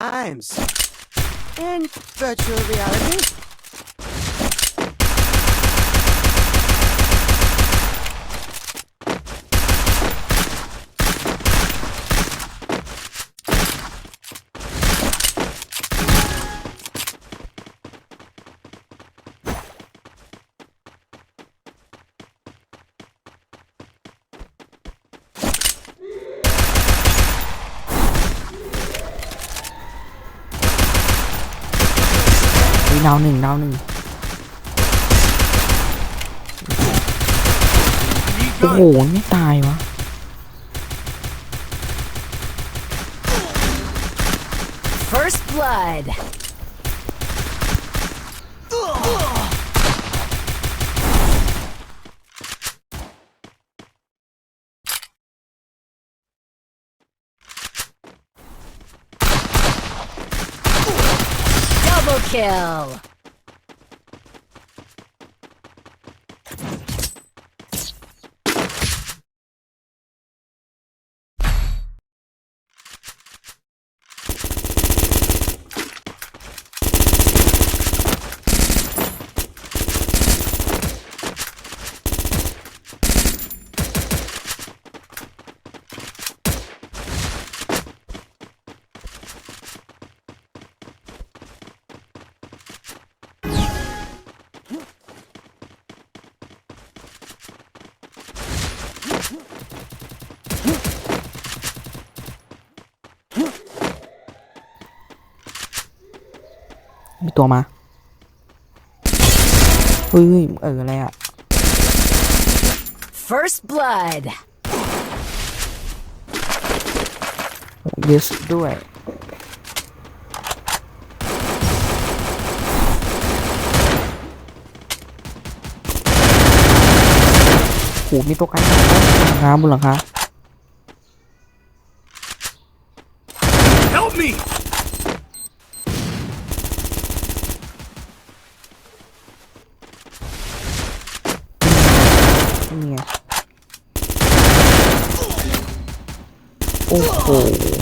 times. In virtual reality. ดาวหนึ่งดาวหนึ่งโอ้โหไม่ตายวะ Kill. มีตัวมาเฮ้ยเอออะไรอะ First blood. เยสด้วยโหมีตัวไกลหลังคาบนหลังคา โ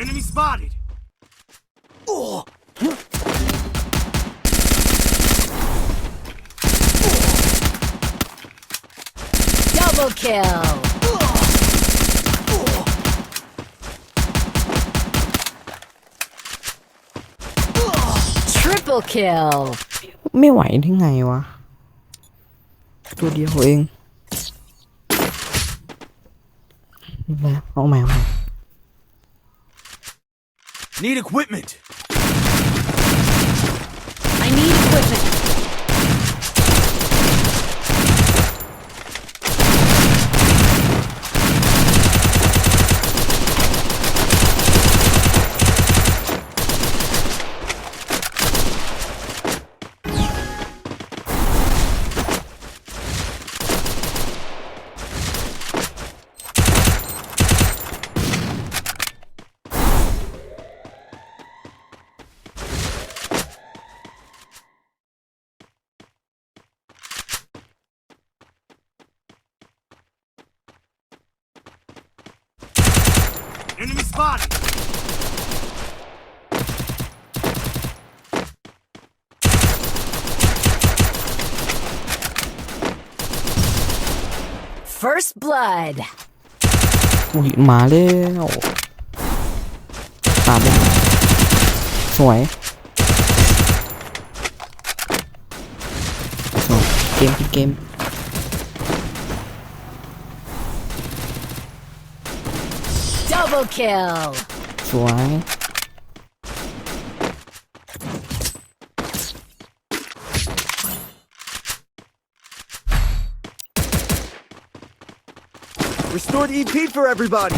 Enemy spotted! Double kill. Triple kill. ไม่ไหวที่ไงวะ ตัวเดียวเองนี่แหละเอาใหม่เอาใหม่ Need equipment! I need equipment. bạn First blood. Ui má lên. À bên. Xoáy. Game game game. Double kill! Fly. Restored EP for everybody!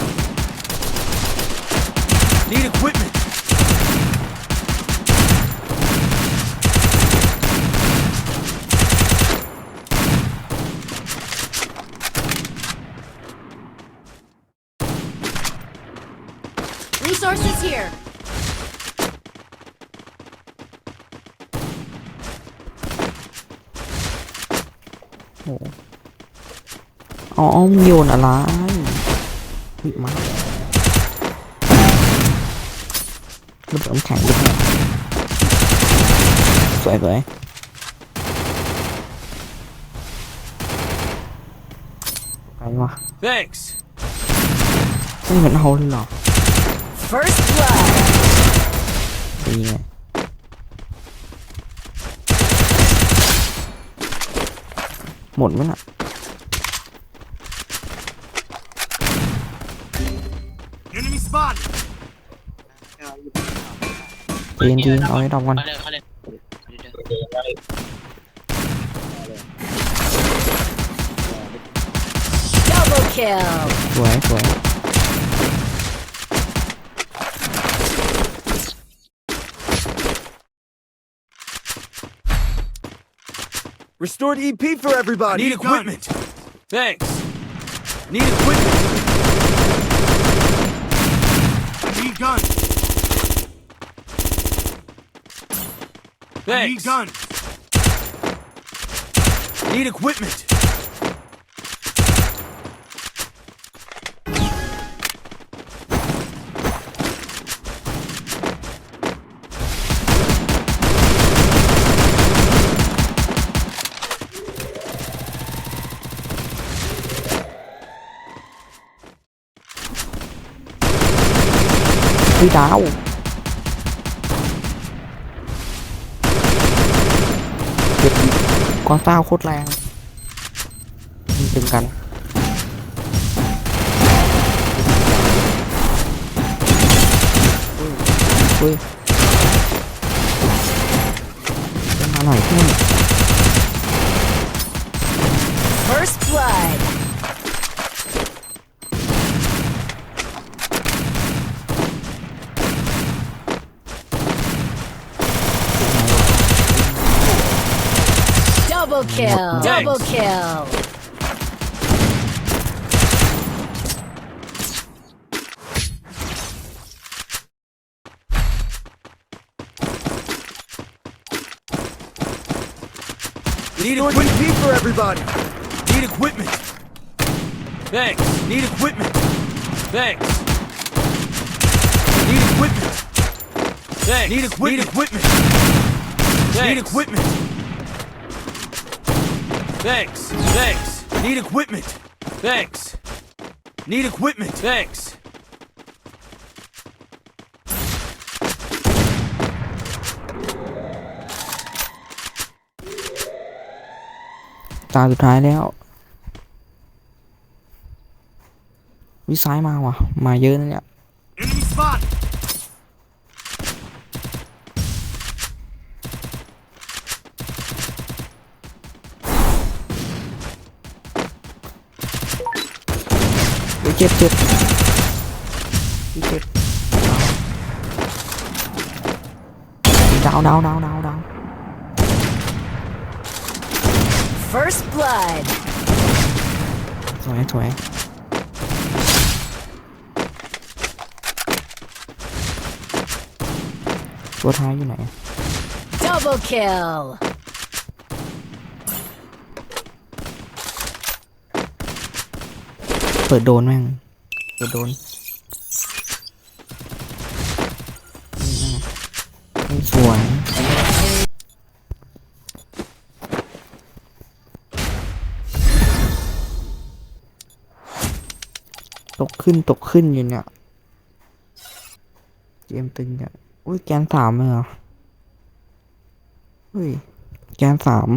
Need equipment! Resources here. Ồ. Ồ, nhiều nữa là bị má. Lúc ông thẳng được nè. Rồi rồi. ไปวะ Thanks ไม่เหมือนเอาเลยหรอ First blood. ดีไง หมดไหมน่ะ Enemy spotted. เรียนดีเอาให้ดอกก่อนเขาเลยเขาเลย Double kill. สวยสวย Restored EP for everybody. Need equipment. Thanks. Need equipment. Need gun! Thanks. Need gun! Need equipment. Ui พี่ดาวเก็บกองเต้าโคตรแรงมันตึงกันเฮ้ยมาหน่อยเพื่อน First blood. 'Double kill. Thanks. Double kill. Need equipment. For everybody. Need equipment. Thanks. Need equipment. Thanks. Need equipment. Thanks. Need equipment. Need equipment. Need equipment. Thanks. Thanks. Need equipment. Thanks. Need equipment. Thanks. ตาสุดท้ายแล้ว วิซ้ายมาว่ะ มาเยอะนะเนี่ย จ็บเจ็บเจ็บดาวดาวดาวดาวดาว First blood. สวยสวยตัวท้ายอยู่ไหน Double kill. ปิดโดนแม่ง เปิดโดนสวยตกขึ้นตกขึ้นอยู่เนี่ยเกมตึงอะอุ้ยแกนสามเลยเหรอเฮ้ยแกนสาม